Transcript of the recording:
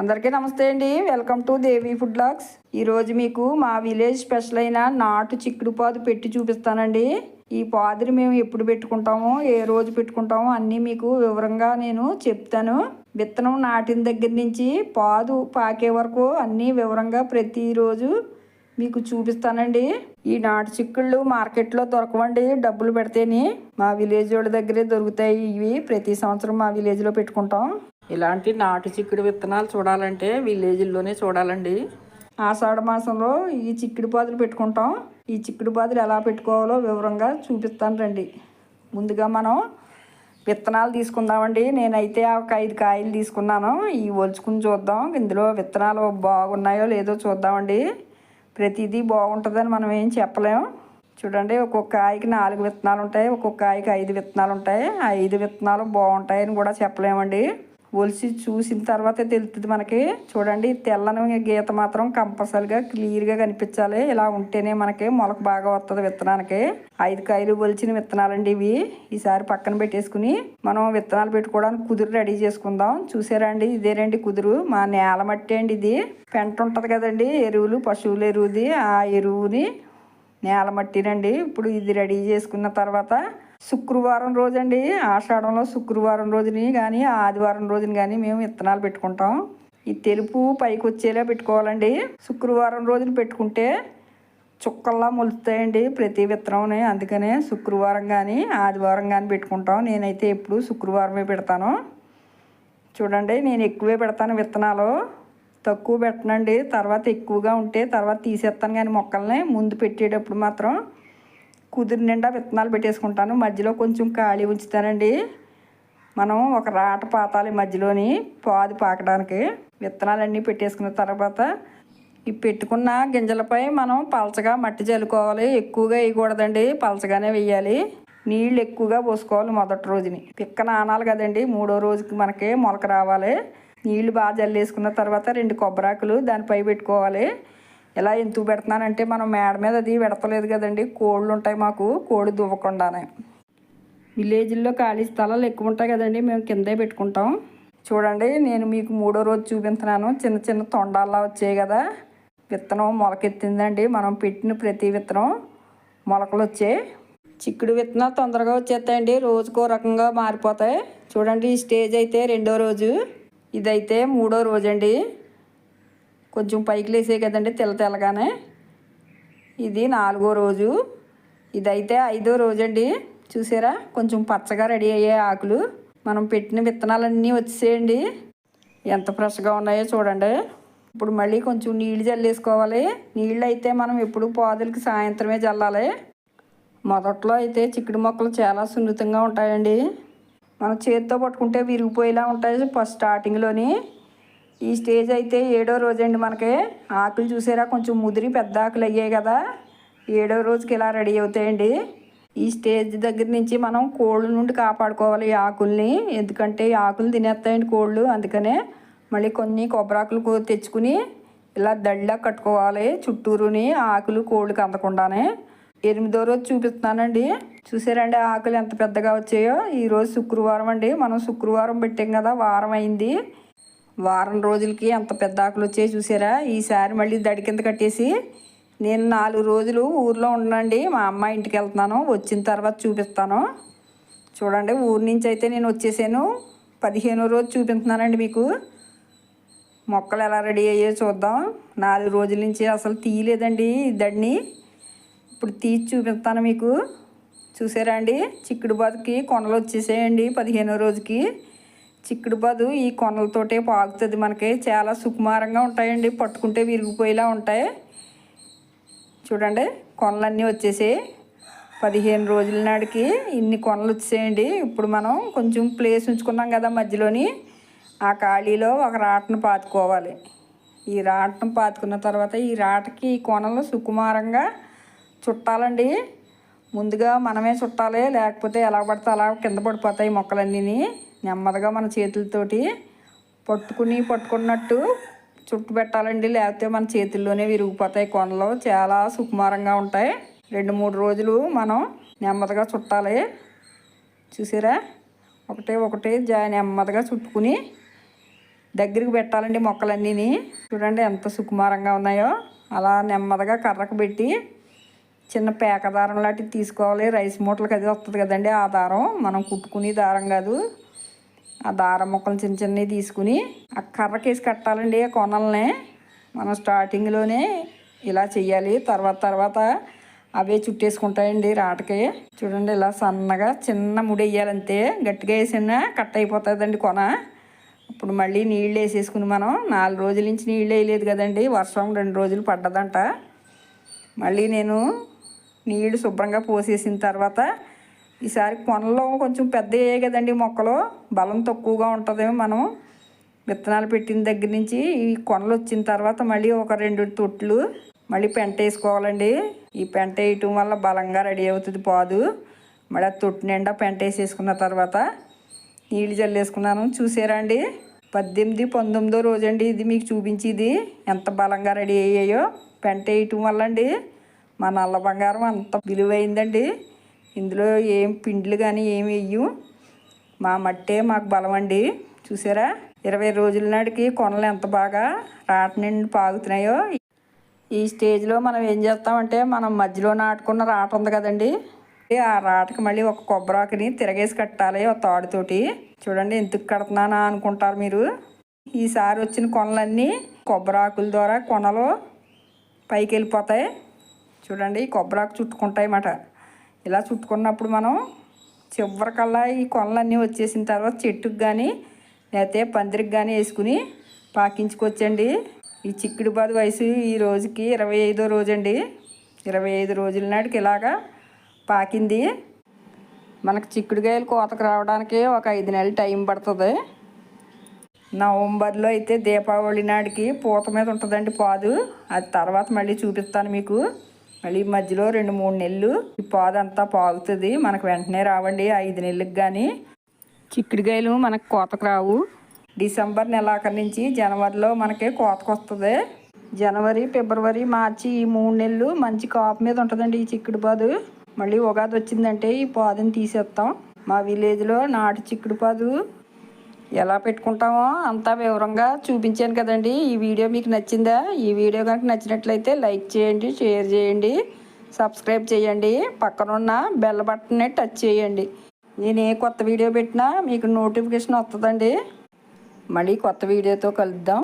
అందరికీ నమస్తే అండి. Welcome to Devi food blogs ఈరోజు మీకు మా విలేజ్ స్పెషల్ అయిన నాటు చిక్కుడు పాదు పెట్టి చూపిస్తానండి. ఈ పాదుని మేము ఎప్పుడు పెట్టుకుంటామో ఏ రోజు పెట్టుకుంటామో అన్నీ మీకు వివరంగా నేను చెప్తాను. విత్తనం నాటిన దగ్గర నుంచి పాదు పాకే వరకు అన్నీ వివరంగా ప్రతిరోజు మీకు చూపిస్తానండి. ఈ నాటు చిక్కుళ్ళు మార్కెట్లో దొరకవండి. డబ్బులు పెడితేని మా విలేజ్ వాళ్ళ దగ్గరే దొరుకుతాయి. ఇవి ప్రతి సంవత్సరం మా విలేజ్లో పెట్టుకుంటాం. ఇలాంటి నాటు చిక్కుడు విత్తనాలు చూడాలంటే విలేజ్లోనే చూడాలండి. ఆషాఢ మాసంలో ఈ చిక్కుడు పాదులు పెట్టుకుంటాం. ఈ చిక్కుడు పాదులు ఎలా పెట్టుకోవాలో వివరంగా చూపిస్తాను రండి. ముందుగా మనం విత్తనాలు తీసుకుందామండి. నేనైతే ఒక ఐదు కాయలు తీసుకున్నాను. ఇవి ఒలుచుకుని చూద్దాం. ఇందులో విత్తనాలు బాగున్నాయో లేదో చూద్దామండి. ప్రతిదీ బాగుంటుందని మనం ఏం చెప్పలేం. చూడండి ఒక్కొక్క కాయకి నాలుగు విత్తనాలు ఉంటాయి ఒక్కొక్క కాయకి ఐదు విత్తనాలు ఉంటాయి ఐదు విత్తనాలు బాగుంటాయని కూడా చెప్పలేమండి. ఒలిసి చూసిన తర్వాతే తెలుస్తుంది మనకి. చూడండి తెల్లని గీత మాత్రం కంపల్సరిగా క్లియర్గా కనిపించాలి. ఇలా ఉంటేనే మనకి మొలక బాగా వస్తుంది విత్తనానికి. ఐదు కాయలు ఒలిచిన విత్తనాలండి ఇవి. ఈసారి పక్కన పెట్టేసుకుని మనం విత్తనాలు పెట్టుకోవడానికి కుదురు రెడీ చేసుకుందాం. చూసారండి ఇదేనండి కుదురు. మా నేల మట్టి అండి ఇది. పెంట ఉంటుంది కదండి ఎరువులు పశువుల ఎరువుది. ఆ ఎరువుని నేల మట్టినండి ఇప్పుడు ఇది రెడీ చేసుకున్న తర్వాత శుక్రవారం రోజండి. ఆషాఢంలో శుక్రవారం రోజుని కానీ ఆదివారం రోజుని కానీ మేము విత్తనాలు పెట్టుకుంటాం. ఈ తెలుపు పైకి వచ్చేలా పెట్టుకోవాలండి. శుక్రవారం రోజున పెట్టుకుంటే చుక్కల్లా మొలుస్తాయండి ప్రతి విత్తనం అందుకనే శుక్రవారం కానీ ఆదివారం కానీ పెట్టుకుంటాం. నేనైతే ఎప్పుడు శుక్రవారమే పెడతాను. చూడండి నేను ఎక్కువే పెడతాను విత్తనాలు. తక్కువ పెట్టనండి. తర్వాత ఎక్కువగా ఉంటే తర్వాత తీసేస్తాను కానీ మొక్కల్ని. ముందు పెట్టేటప్పుడు మాత్రం కుదిరి నిండా విత్తనాలు పెట్టేసుకుంటాను. మధ్యలో కొంచెం ఖాళీ ఉంచుతానండి. మనం ఒక రాట పాతాలి మధ్యలోని పాదు పాకడానికి విత్తనాలన్నీ పెట్టేసుకున్న తర్వాత ఈ పెట్టుకున్న గింజలపై మనం పలచగా మట్టి చల్లుకోవాలి. ఎక్కువగా వేయకూడదండి. పలచగానే వేయాలి. నీళ్ళు ఎక్కువగా పోసుకోవాలి మొదటి రోజుని. పిక్క నానాలి కదండి. మూడో రోజుకి మనకి మొలక రావాలి. నీళ్ళు బాగా జల్లేసుకున్న తర్వాత రెండు కొబ్బరాకులు దానిపై పెట్టుకోవాలి. ఇలా ఎందుకు పెడుతున్నానంటే మనం మేడ మీద అది పెడతలేదు కదండి. కోళ్ళు ఉంటాయి మాకు కోడి దువ్వకుండానే. విలేజ్లో ఖాళీ స్థలాలు ఎక్కువ ఉంటాయి కదండి మేము కిందే పెట్టుకుంటాం. చూడండి నేను మీకు మూడో రోజు చూపించున్నాను చిన్న చిన్న తొండాల్లా వచ్చాయి కదా. విత్తనం మొలకెత్తిందండి. మనం పెట్టిన ప్రతి విత్తనం మొలకలు వచ్చాయి. చిక్కుడు విత్తనాలు తొందరగా వచ్చేస్తాయండి. రోజుకో రకంగా మారిపోతాయి. చూడండి ఈ స్టేజ్ అయితే రెండో రోజు. ఇదైతే మూడో రోజు అండి కొంచెం పైకి లేసే కదండి తెల్ల తెల్లగానే. ఇది నాలుగో రోజు. ఇదైతే ఐదో రోజు అండి చూసారా? కొంచెం పచ్చగా రెడీ అయ్యే ఆకులు. మనం పెట్టిన విత్తనాలన్నీ వచ్చేయండి. ఎంత ఫ్రెష్గా ఉన్నాయో చూడండి. ఇప్పుడు మళ్ళీ కొంచెం నీళ్ళు చల్లేసుకోవాలి నీళ్ళు అయితే మనం ఎప్పుడు పాదులకి సాయంత్రమే చల్లాలి మొదట్లో అయితే చిక్కుడు మొక్కలు చాలా సున్నితంగా ఉంటాయండి. మనం చేతితో పట్టుకుంటే విరిగిపోయేలా ఉంటాయి ఫస్ట్ స్టార్టింగ్లోని. ఈ స్టేజ్ అయితే ఏడో రోజండి మనకి. ఆకులు చూసారా? కొంచెం ముదిరి పెద్ద ఆకులు అయ్యాయి కదా. ఏడో రోజుకి ఇలా రెడీ అవుతాయండి. ఈ స్టేజ్ దగ్గర నుంచి మనం కోళ్ళ నుండి కాపాడుకోవాలి ఈ ఆకుల్ని. ఎందుకంటే ఈ ఆకులు తినేస్తాయండి కోళ్ళు. అందుకనే మళ్ళీ కొన్ని కొబ్బరాకులు తెచ్చుకుని ఇలా దళ్ళ కట్టుకోవాలి చుట్టూరుని ఆకులు కోళ్ళకి అందకుండానే. ఎనిమిదో రోజు చూపిస్తున్నానండి. చూసారండి ఆకులు ఎంత పెద్దగా వచ్చాయో? ఈరోజు శుక్రవారం అండి. మనం శుక్రవారం పెట్టాం కదా వారం అయింది. వారం రోజులకి ఎంత పెద్ద ఆకులు వచ్చాయి చూసారా? ఈసారి మళ్ళీ దడి కింద కట్టేసి నేను నాలుగు రోజులు ఊర్లో ఉన్నానండి మా అమ్మ ఇంటికి వెళ్తున్నాను వచ్చిన తర్వాత చూపిస్తాను. చూడండి ఊరి నుంచి అయితే నేను వచ్చేసాను. పదిహేనో రోజు చూపిస్తున్నానండి మీకు. మొక్కలు ఎలా రెడీ అయ్యో చూద్దాం. నాలుగు రోజుల నుంచి అసలు తీయలేదండి ఈ దడిని. ఇప్పుడు తీసి చూపిస్తాను మీకు. చూసారా అండి? చిక్కుడు బాతుకి కొనలు వచ్చేసాయండి పదిహేనో రోజుకి. చిక్కుడు బాదు ఈ కొనలతోటే పాకుతుంది మనకి. చాలా సుకుమారంగా ఉంటాయండి. పట్టుకుంటే విరిగిపోయేలా ఉంటాయి. చూడండి కొనలన్నీ వచ్చేసి పదిహేను రోజుల నాటికి ఇన్ని కొనలు వచ్చేయండి. ఇప్పుడు మనం కొంచెం ప్లేస్ ఉంచుకున్నాం కదా మధ్యలోని. ఆ ఖాళీలో ఒక రాటను పాతుకోవాలి. ఈ రాటను పాతుకున్న తర్వాత ఈ రాటకి ఈ కొనలు సుకుమారంగా చుట్టాలండి. ముందుగా మనమే చుట్టాలి లేకపోతే ఎలా పడితే అలా కింద పడిపోతాయి మొక్కలన్నీ నెమ్మదిగా మన చేతులతోటి పట్టుకుని పట్టుకున్నట్టు చుట్టు పెట్టాలండి. లేకపోతే మన చేతుల్లోనే విరిగిపోతాయి కొండలు. చాలా సుకుమారంగా ఉంటాయి. రెండు మూడు రోజులు మనం నెమ్మదిగా చుట్టాలి. చూసారా? ఒకటే ఒకటే జా నెమ్మదిగా చుట్టుకుని దగ్గరికి పెట్టాలండి మొక్కలన్నీని. చూడండి ఎంత సుకుమారంగా ఉన్నాయో. అలా నెమ్మదిగా కర్రకు పెట్టి చిన్న పేక దారం లాంటివి తీసుకోవాలి. రైస్ మూటలకు అది వస్తుంది కదండి ఆ దారం. మనం కుట్టుకునే దారం కాదు. ఆ దారం ముక్కలు చిన్న చిన్నవి తీసుకుని ఆ కర్రకేసి కట్టాలండి ఆ కొనల్ని. మనం స్టార్టింగ్లోనే ఇలా చేయాలి తర్వాత తర్వాత అవే చుట్టేసుకుంటాయండి రాటకి. చూడండి ఇలా సన్నగా చిన్న ముడి వేయాలంతే. గట్టిగా వేసినా కట్ అయిపోతుందండి కొన. ఇప్పుడు మళ్ళీ నీళ్ళు వేసేసుకుని మనం నాలుగు రోజుల నుంచి నీళ్ళు వేయలేదు కదండి. వర్షం రెండు రోజులు పడ్డదంట. మళ్ళీ నేను నీళ్ళు శుభ్రంగా పోసేసిన తర్వాత ఈసారి కొనలో కొంచెం పెద్దయ్యాయి కదండి మొక్కలు? బలం తక్కువగా ఉంటుంది మనం. విత్తనాలు పెట్టిన దగ్గర నుంచి ఈ కొనలు వచ్చిన తర్వాత మళ్ళీ ఒక రెండు తొట్లు మళ్ళీ పెంట వేసుకోవాలండి. ఈ పెంట వేయటం వల్ల బలంగా రెడీ అవుతుంది పాదు. మళ్ళీ ఆ తొట్టు నిండా పెంట వేసేసుకున్న తర్వాత నీళ్ళు చల్లేసుకున్నాను. చూసారా అండి? పద్దెనిమిది పంతొమ్మిదో రోజు అండి ఇది మీకు చూపించేది. ఎంత బలంగా రెడీ అయ్యాయో. పెంట వేయటం వల్ల అండి మా నల్ల బంగారం అంత విలువైందండి. ఇందులో ఏం పిండ్లు కానీ ఏమి వెయ్యం మా మట్టే మాకు బలం అండి చూసారా? ఇరవై రోజుల నాటికి కొనలు ఎంత బాగా రాట నిండి పాగుతున్నాయో. ఈ స్టేజ్లో మనం ఏం చేస్తామంటే మనం మధ్యలో నాటుకున్న రాట ఉంది కదండి. ఆ రాటకి మళ్ళీ ఒక కొబ్బరాకుని తిరగేసి కట్టాలి ఒక తాడుతోటి. చూడండి ఎందుకు కడుతున్నానా అనుకుంటారు మీరు. ఈసారి వచ్చిన కొనలన్నీ కొబ్బరాకుల ద్వారా కొనలు పైకి వెళ్ళిపోతాయి చూడండి ఈ కొబ్బరాకు చుట్టుకుంటాయి అన్నమాట. ఇలా చుట్టుకున్నప్పుడు మనం చివరికల్లా ఈ కొనలన్నీ వచ్చేసిన తర్వాత చెట్టుకు కానీ లేకపోతే పందిరికి కానీ వేసుకుని పాకించుకొచ్చండి. ఈ చిక్కుడు బాదు వయసు ఈ రోజుకి ఇరవై ఐదో రోజండి. ఇరవై ఐదు రోజుల నాటికి ఇలాగా పాకింది. మనకు చిక్కుడుకాయలు కోతకు రావడానికి ఒక ఐదు నెలలు టైం పడుతుంది. నవంబర్లో అయితే దీపావళి నాటికి పూత మీద ఉంటుందండి పాదు. అది తర్వాత మళ్ళీ చూపిస్తాను మీకు. మళ్ళీ మధ్యలో రెండు మూడు నెలలు ఈ పాదు అంతా పాగుతుంది. మనకు వెంటనే రావండి ఐదు నెలలకు కానీ చిక్కుడుకాయలు మనకు కోతకు రావు. డిసెంబర్ నెలాఖరు నుంచి జనవరిలో మనకి కోతకు వస్తుంది. జనవరి ఫిబ్రవరి మార్చి ఈ మూడు నెలలు మంచి కాపు మీద ఉంటుందండి ఈ చిక్కుడు పాదు. మళ్ళీ ఉగాది వచ్చిందంటే ఈ పాదుని తీసేస్తాం మా విలేజ్లో నాటు చిక్కుడు పాదు ఎలా పెట్టుకుంటామో అంతా వివరంగా చూపించాను కదండి. ఈ వీడియో మీకు నచ్చిందా? ఈ వీడియో కనుక నచ్చినట్లయితే లైక్ చేయండి షేర్ చేయండి సబ్స్క్రైబ్ చేయండి పక్కనున్న బెల్ బటన్ని టచ్ చేయండి. నేను ఏ కొత్త వీడియో పెట్టినా మీకు నోటిఫికేషన్ వస్తుందండి. మళ్ళీ కొత్త వీడియోతో కలుద్దాం.